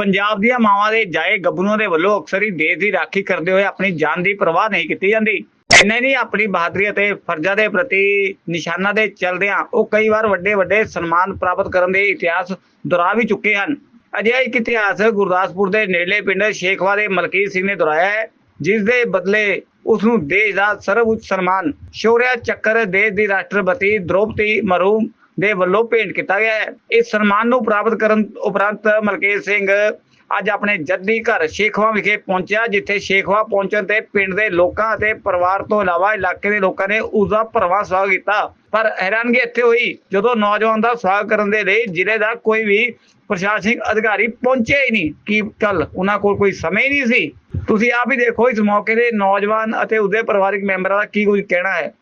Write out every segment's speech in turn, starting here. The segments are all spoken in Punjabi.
ਪੰਜਾਬ ਦੀਆਂ ਮਾਵਾਂ ਦੇ ਜਾਏ ਗੱਭਰੂਆਂ ਦੇ ਵੱਲੋਂ ਅਕਸਰ ਹੀ ਦੇਸ਼ ਦੀ ਰਾਖੀ ਕਰਦੇ ਹੋਏ ਆਪਣੀ ਜਾਨ ਦੀ ਪਰਵਾਹ ਨਹੀਂ ਕੀਤੀ ਜਾਂਦੀ। ਇੰਨਾ ਨਹੀਂ ਆਪਣੀ ਬਹਾਦਰੀ ਅਤੇ ਫਰਜ਼ਾਂ ਦੇ ਪ੍ਰਤੀ ਨਿਸ਼ਾਨਾ ਦੇ ਚਲਦਿਆਂ ਉਹ ਕਈ ਵਾਰ ਵੱਡੇ ਵੱਡੇ ਸਨਮਾਨ ਪ੍ਰਾਪਤ ਕਰਨ ਦੇ ਇਤਿਹਾਸ ਦੁਹਰਾ ਵੀ ਚੁੱਕੇ ਹਨ। ਅਜਿਹਾ ਇੱਕ ਇਤਿਹਾਸ ਗੁਰਦਾਸਪੁਰ ਦੇ ਨੇੜਲੇ ਪਿੰਡ ਸ਼ੇਖਵਾ ਦੇ ਮਲਕੀਤ ਸਿੰਘ ਨੇ ਦੁਹਰਾਇਆ ਹੈ, ਜਿਸ ਦੇ ਬਦਲੇ ਉਸ ਨੂੰ ਦੇਸ਼ ਦਾ ਸਰਵਉੱਚ ਸਨਮਾਨ ਸ਼ੌਰਿਆ ਚੱਕਰ ਦੇਸ਼ ਦੀ ਰਾਸ਼ਟਰਪਤੀ, ਦ੍ਰੋਪਦੀ ਮਰੂਮ ਦੇ ਵੱਲੋਂ ਭੇਂਟ ਕੀਤਾ ਗਿਆ ਹੈ। ਇਸ ਸਨਮਾਨ ਨੂੰ ਪ੍ਰਾਪਤ ਕਰਨ ਉਪਰੰਤ ਮਲਕੀਤ ਸਿੰਘ ਅੱਜ ਆਪਣੇ ਜੱਦੀ ਘਰ ਸ਼ੇਖਵਾ ਵਿਖੇ ਪਹੁੰਚਿਆ, ਜਿੱਥੇ ਸ਼ੇਖਵਾ ਪਹੁੰਚਣ ਤੇ ਪਿੰਡ ਦੇ ਲੋਕਾਂ ਅਤੇ ਪਰਿਵਾਰ ਤੋਂ ਇਲਾਵਾ ਇਲਾਕੇ ਦੇ ਲੋਕਾਂ ਨੇ ਉਸ ਦਾ ਭਰਵਾਂ ਸਵਾਗਤ ਕੀਤਾ। ਪਰ ਹੈਰਾਨਗੀ ਇੱਥੇ ਹੋਈ, ਜਦੋਂ ਨੌਜਵਾਨ ਦਾ ਸਵਾਗਤ ਕਰਨ ਦੇ ਲਈ ਜ਼ਿਲ੍ਹੇ ਦਾ ਕੋਈ ਵੀ ਪ੍ਰਸ਼ਾਸਨਿਕ ਅਧਿਕਾਰੀ ਪਹੁੰਚਿਆ ਹੀ ਨਹੀਂ। ਕਿ ਕੱਲ ਉਹਨਾਂ ਕੋਲ ਕੋਈ ਸਮੇਂ ਨਹੀਂ ਸੀ। ਤੁਸੀਂ ਆਪ ਹੀ ਦੇਖੋ, ਇਸ ਮੌਕੇ ਦੇ ਨੌਜਵਾਨ ਅਤੇ ਉਸਦੇ ਪਰਿਵਾਰਿਕ ਮੈਂਬਰਾਂ ਦਾ ਕੀ ਕੁਝ ਕਹਿਣਾ ਹੈ।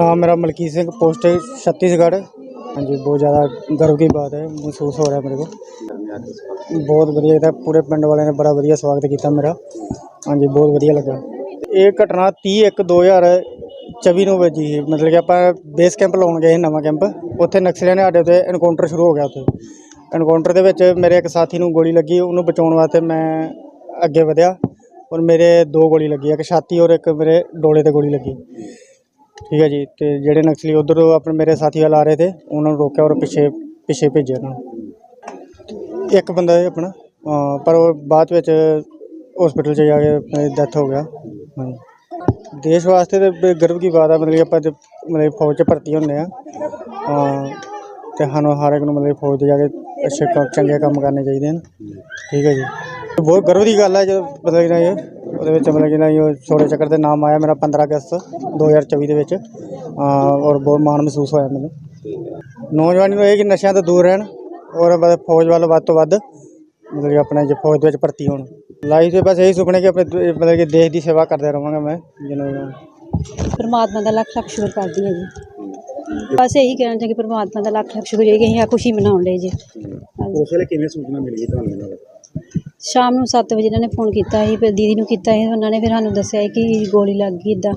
ਹਾਂ ਮੇਰਾ ਮਲਕੀਤ ਸਿੰਘ, ਪੋਸਟ ਛੱਤੀਸਗੜ੍ਹ। हाँ जी बहुत ज़्यादा गर्व की बात है महसूस हो रहा है मेरे को बहुत बढ़िया था पूरे पिंड वाले ने बड़ा बढ़िया स्वागत किया मेरा हाँ जी बहुत बढ़िया लगा ਇਹ ਘਟਨਾ 30 ਇੱਕ 2024 ਨੂੰ ਵੱਜੀ ਸੀ ਮਤਲਬ ਕਿ ਆਪਾਂ ਬੇਸ ਕੈਂਪ ਲਾਉਣ ਗਏ ਸੀ ਨਵਾਂ ਕੈਂਪ ਉੱਥੇ ਨਕਸਲੀਆਂ ਨੇ ਸਾਡੇ ਤੇ ਐਨਕਾਊਂਟਰ ਸ਼ੁਰੂ ਹੋ ਗਿਆ ਉੱਥੇ ਐਨਕਾਊਂਟਰ ਦੇ ਵਿੱਚ ਮੇਰੇ ਇੱਕ ਸਾਥੀ ਨੂੰ ਗੋਲੀ ਲੱਗੀ ਉਹਨੂੰ ਬਚਾਉਣ ਵਾਸਤੇ ਮੈਂ ਅੱਗੇ ਵਧਿਆ ਔਰ ਮੇਰੇ ਦੋ ਗੋਲੀ ਲੱਗੀ ਇੱਕ ਛਾਤੀ ਔਰ ਇੱਕ ਮੇਰੇ ਡੋਲੇ ਤੇ ਗੋਲੀ ਲੱਗੀ ਠੀਕ ਹੈ ਜੀ, ਤੇ ਜਿਹੜੇ ਨਕਸਲੀ ਉਧਰ ਆਪਣੇ ਮੇਰੇ ਸਾਥੀ ਵਾਲ ਆ ਰਹੇ ਤੇ ਉਹਨਾਂ ਨੂੰ ਰੋਕਿਆ ਔਰ ਪਿੱਛੇ ਪਿੱਛੇ ਭੇਜਿਆ ਉਹਨਾਂ ਨੂੰ। ਇੱਕ ਬੰਦਾ ਹੈ ਆਪਣਾ, ਅਹ, ਪਰ ਉਹ ਬਾਅਦ ਵਿੱਚ ਹਸਪੀਟਲ 'ਚ ਜਾ ਕੇ ਡੈਥ ਹੋ ਗਿਆ। ਹਾਂਜੀ। ਦੇਸ਼ ਵਾਸਤੇ ਤੇ ਬ- ਗਰਵ ਬਾਤ ਹੈ ਮਤਲਬ ਕਿ ਆਪਾਂ ਤੇ, ਮਤਲਬ ਫੌਜ 'ਚ ਭਰਤੀ ਹੁੰਦੇ ਆ। ਅਹ, ਤੇ ਸਾਨੂੰ ਹਰ ਇੱਕ ਨੂੰ ਮਤਲਬ ਫੌਜ 'ਚ ਜਾ ਕੇ ਅੱਛੇ ਕੰਮ, ਚੰਗੇ ਕੰਮ ਕਰਨੇ ਚਾਹੀਦੇ ਹਨ। ਠੀਕ ਹੈ ਜੀ। ਬਹੁਤ ਗਰਵ ਦੀ ਗੱਲ ਹੈ ਜਦੋਂ ਮਤਲਬ ਕਿ ਨਾ ਇਹ। ਉਹਦੇ ਵਿੱਚ ਮਤਲਬ ਕਿ ਨਾ ਇਹ ਛੋੜੇ ਚੱਕਰ ਦੇ ਨਾਮ ਆਇਆ ਮੇਰਾ 15 ਅਗਸਤ 2024 ਦੇ ਵਿੱਚ। ਅਹ ਔਰ ਬਹੁਤ ਮਾਣ ਮਹਿਸੂਸ ਹੋਇਆ ਮੈਨੂੰ। ਨੌਜਵਾਨੀ ਨੂੰ ਇਹ ਕਿ ਨਸ਼ਿਆਂ ਤੋਂ ਦੂਰ ਰਹਿਣ ਔਰ ਫੌਜ ਵੱਲ ਵੱਧ ਤੋਂ ਵੱਧ ਮਤਲਬ ਕਿ ਆਪਣੇ ਜੇ ਫੌਜ ਦੇ ਵਿੱਚ ਭਰਤੀ ਹੋਣ। ਲਾਈਫ ਦੇ ਬਸ ਇਹੀ ਸੁਪਨੇ ਕਿ ਆਪਣੇ ਦ- ਮਤਲਬ ਕਿ ਦੇਸ਼ ਦੀ ਸੇਵਾ ਕਰਦਾ ਰਹਾਂਗਾ ਮੈਂ ਜਿਹਨੂੰ ਪਰਮਾਤਮਾ ਦਾ ਲੱਖ ਲੱਖ ਸ਼ੁਕਰ ਕਰਦੀ ਹਾਂ ਜੀ। ਬਸ ਇਹੀ ਕਹਿਣਾ ਚਾਹੀਦਾ ਕਿ ਪਰਮਾਤਮਾ ਦਾ ਲੱਖ ਲੱਖ ਸ਼ੁਕਰ ਹੈ ਕਿ ਅਸੀਂ ਆ ਖੁਸ਼ੀ ਮਨਾਉਣ ਲਈ ਜੀ। ਉਸ ਵੇਲੇ ਕਿਵੇਂ ਸੂਚਨਾ ਮਿਲੀ ਤੁਹਾਨੂੰ ਇਹਨਾਂ ਸ਼ਾਮ ਨੂੰ 7 ਵਜੇ ਇਹਨਾਂ ਨੇ ਫੋਨ ਕੀਤਾ ਸੀ ਫਿਰ ਦੀਦੀ ਨੂੰ ਕੀਤਾ ਸੀ ਉਹਨਾਂ ਨੇ ਫਿਰ ਸਾਨੂੰ ਦੱਸਿਆ ਸੀ ਕਿ ਗੋਲੀ ਲੱਗ ਗਈ ਇਦਾਂ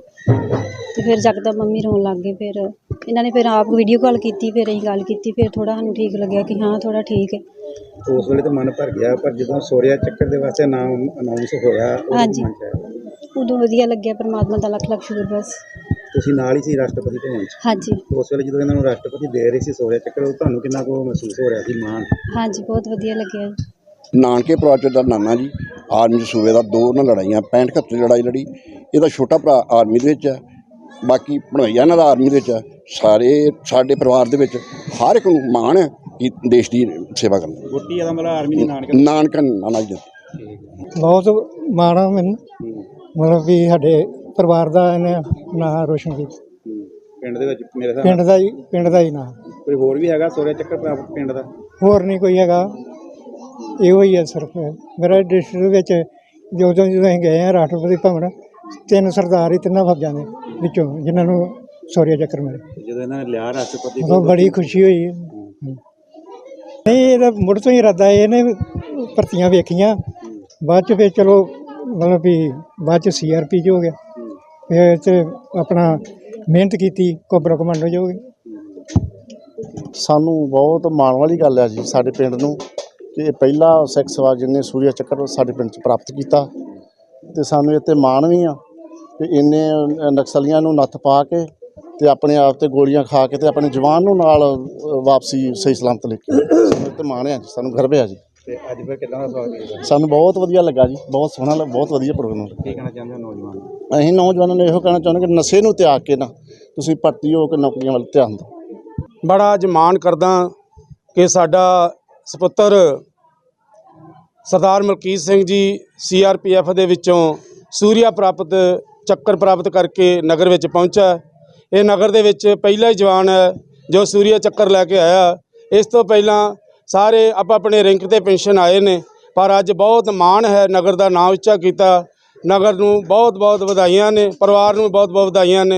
ਤੇ ਫਿਰ ਜਕਦਮ ਮੰਮੀ ਰੋਣ ਲੱਗ ਗਏ ਫਿਰ ਇਹਨਾਂ ਨੇ ਫਿਰ ਆਪ ਵੀਡੀਓ ਕਾਲ ਕੀਤੀ ਫਿਰ ਅਸੀਂ ਗੱਲ ਕੀਤੀ ਫਿਰ ਥੋੜਾ ਸਾਨੂੰ ਠੀਕ ਲੱਗਿਆ ਕਿ ਹਾਂ ਥੋੜਾ ਠੀਕ ਹੈ। ਉਸ ਵੇਲੇ ਤਾਂ ਮਨ ਭਰ ਗਿਆ ਪਰ ਜਦੋਂ ਸੋਰਿਆ ਚੱਕਰ ਦੇ ਵਾਸਤੇ ਨਾਮ ਅਨਾਉਂਸ ਹੋਇਆ ਉਦੋਂ ਹਾਂਜੀ। ਮਨ 'ਚ ਆਇਆ। ਉਦੋਂ ਵਧੀਆ ਲੱਗਿਆ ਪਰਮਾਤਮਾ ਦਾ ਲੱਖ ਲੱਖ ਸ਼ੁਕਰ ਬਸ। ਤੁਸੀਂ ਨਾਲ ਹੀ ਸੀ ਰਾਸ਼ਟਰਪਤੀ ਭਵਨ 'ਚ? ਹਾਂਜੀ। ਉਸ ਵੇਲੇ ਜਦੋਂ ਇਹਨਾਂ ਨੂੰ ਰਾਸ਼ਟਰਪਤੀ ਦੇ ਰਹੇ ਸੀ ਸੋਰਿਆ ਚੱਕਰ ਉਹ ਤੁਹਾਨੂੰ ਕਿੰਨਾ ਕੁ ਮਹਿਸੂਸ ਹੋ ਰਿਹਾ ਸੀ ਮਾਣ? ਹਾਂਜੀ ਬਹੁਤ ਵਧੀਆ ਲੱਗਿਆ। ਜੀ ਨਾਨਕੇ ਪ੍ਰੋਜੈਕਟ ਦਾ ਨਾਨਾ ਜੀ ਆਰਮੀ ਸੂਬੇ ਦਾ ਦੋ ਉਹਨਾਂ ਲੜਾਈਆਂ 65 71 ਦੀ ਲੜਾਈ ਲੜੀ। ਇਹਦਾ ਛੋਟਾ ਭਰਾ ਆਰਮੀ ਦੇ ਵਿੱਚ ਹੈ ਬਾਕੀ ਭਣੋਈਆ ਇਹਨਾਂ ਦਾ ਆਰਮੀ ਦੇ ਵਿੱਚ ਹੈ। ਸਾਰੇ ਸਾਡੇ ਪਰਿਵਾਰ ਦੇ ਵਿੱਚ ਹਰ ਇੱਕ ਨੂੰ ਮਾਣ ਹੈ ਕਿ ਦੇਸ਼ ਦੀ ਸੇਵਾ ਕਰਨਾ ਗੁੱਟੀ ਇਹਦਾ ਮਤਲਬ ਆਰਮੀ ਦੇ ਨਾਨਕ ਨਾਨਕਾ ਨਾਨਾ ਜੀ ਦਾ। ਬਹੁਤ ਮਾਣ ਆ ਮੈਨੂੰ। ਮਤਲਬ ਵੀ ਸਾਡੇ ਪਰਿਵਾਰ ਦਾ ਇਹਨੇ ਨਾਂ ਰੋਸ਼ਨ ਕੀਤਾ। ਪਿੰਡ ਦੇ ਵਿੱਚ ਮੇਰੇ ਹਿਸਾਬ ਪਿੰਡ ਦਾ ਹੀ ਪਿੰਡ ਦਾ ਹੀ ਨਾਂ ਨਾਲ ਕੋਈ ਹੋਰ ਵੀ ਹੈਗਾ? ਸੋਰਿਆ ਚੱਕਰ ਪਿੰਡ ਦਾ? ਹੋਰ ਨਹੀਂ ਕੋਈ ਹੈਗਾ। ਇਹੋ ਹੀ ਹੈ ਸਿਰਫ। ਮੇਰਾ ਡਿਸਟ੍ਰਿਕਟ ਵਿੱਚ ਜਦੋਂ ਜਦੋਂ ਅਸੀਂ ਗਏ ਆ ਰਾਸ਼ਟਰਪਤੀ ਭਵਨ ਤਿੰਨ ਸਰਦਾਰ ਹੀ ਤਿੰਨਾਂ ਫੌਜਾਂ ਦੇ ਵਿੱਚੋਂ ਜਿਨ੍ਹਾਂ ਨੂੰ ਸੌਰਿਆ ਚੱਕਰ ਮਿਲੇ ਜਦੋਂ ਇਹਨਾਂ ਨੇ ਲਿਆ ਰਾਸ਼ਟਰਪਤੀ ਉਦੋਂ ਬੜੀ ਖੁਸ਼ੀ ਹੋਈ। ਨਹੀਂ ਇਹਦਾ ਮੁੜ ਤੋਂ ਹੀ ਇਰਾਦਾ ਇਹਨੇ ਭਰਤੀਆਂ ਵੇਖੀਆਂ ਬਾਅਦ ਚ ਫਿਰ ਚਲੋ ਮਤਲਬ ਵੀ ਬਾਅਦ ਚ ਸੀਆਰਪੀ ਚ ਹੋ ਗਿਆ। ਫਿਰ ਤੇ ਆਪਣਾ ਮਿਹਨਤ ਕੀਤੀ ਕੋਬਰਾ ਕਮਾਂਡੋ ਚ ਹੋ ਗਿਆ ਸਾਨੂੰ ਬਹੁਤ ਮਾਣ ਵਾਲੀ ਗੱਲ ਹੈ ਜੀ ਸਾਡੇ ਪਿੰਡ ਨੂੰ। ਕਿ ਇਹ ਪਹਿਲਾ ਸਿੱਖ ਸਵਾਰ ਜਿਹਨੇ ਸੂਰਿਆ ਚੱਕਰ ਸਾਡੇ ਪਿੰਡ 'ਚ ਪ੍ਰਾਪਤ ਕੀਤਾ ਤੇ ਸਾਨੂੰ ਇਹ 'ਤੇ ਮਾਣ ਵੀ ਆ ਕਿ ਇੰਨੇ ਨਕਸਲੀਆਂ ਨੂੰ ਨੱਥ ਪਾ ਕੇ ਤੇ ਆਪਣੇ ਆਪ ਤੇ ਗੋਲੀਆਂ ਖਾ ਕੇ ਤੇ ਆਪਣੇ ਜਵਾਨ ਨੂੰ ਨਾਲ ਵਾਪਸੀ ਸਹੀ ਸਲਾਮਤ ਲੈ ਕੇ 'ਤੇ ਮਾਣ ਆ ਜੀ ਸਾਨੂੰ ਗਰਵ ਆ ਜੀ। ਤੇ ਅੱਜ ਫਿਰ ਕਿਦਾਂ ਦਾ ਸਵਾਗਤ ਕੀਤਾ? ਸਾਨੂੰ ਬਹੁਤ ਵਧੀਆ ਲੱਗਾ ਜੀ ਬਹੁਤ ਸੋਹਣਾ ਲੱਗਾ ਬਹੁਤ ਵਧੀਆ ਪ੍ਰੋਗਰਾਮ ਕੀ ਕਹਿਣਾ ਚਾਹੁੰਦੇ ਹੋ ਨੌਜਵਾਨ? ਅਸੀਂ ਨੌਜਵਾਨਾਂ ਨੂੰ ਇਹੋ ਕਹਿਣਾ ਚਾਹੁੰਦੇ ਕਿ ਨਸ਼ੇ ਨੂੰ ਤਿਆਗ ਕੇ ਨਾ ਤੁਸੀਂ ਭਰਤੀ ਹੋ ਕੇ ਨੌਕਰੀਆਂ ਵੱਲ ਧਿਆਨ ਦਿਓ। ਬੜਾ ਅੱਜ ਮਾਣ ਕਰਦਾ ਕਿ ਸਾਡਾ ਸੁਪੁੱਤਰ ਸਰਦਾਰ ਮਲਕੀਤ ਸਿੰਘ ਜੀ ਸੀਆਰਪੀਐਫ ਦੇ ਵਿੱਚੋਂ ਸੂਰਿਆ ਪ੍ਰਾਪਤ, ਚੱਕਰ ਪ੍ਰਾਪਤ ਕਰਕੇ ਨਗਰ ਵਿੱਚ ਪਹੁੰਚਾ ਇਹ ਨਗਰ ਦੇ ਵਿੱਚ ਪਹਿਲਾ ਹੀ ਜਵਾਨ ਹੈ ਜੋ ਸੂਰਿਆ ਚੱਕਰ ਲੈ ਕੇ ਆਇਆ। ਇਸ ਤੋਂ ਪਹਿਲਾਂ ਸਾਰੇ ਆਪ ਆਪਣੇ ਰਿੰਕ ਤੇ ਪੈਨਸ਼ਨ ਆਏ ਨੇ, ਪਰ ਅੱਜ ਬਹੁਤ ਮਾਣ ਹੈ ਨਗਰ ਦਾ ਨਾਮ ਉੱਚਾ ਕੀਤਾ। ਨਗਰ ਨੂੰ ਬਹੁਤ ਬਹੁਤ ਵਧਾਈਆਂ ਨੇ, ਪਰਿਵਾਰ ਨੂੰ ਬਹੁਤ ਬਹੁਤ ਵਧਾਈਆਂ ਨੇ।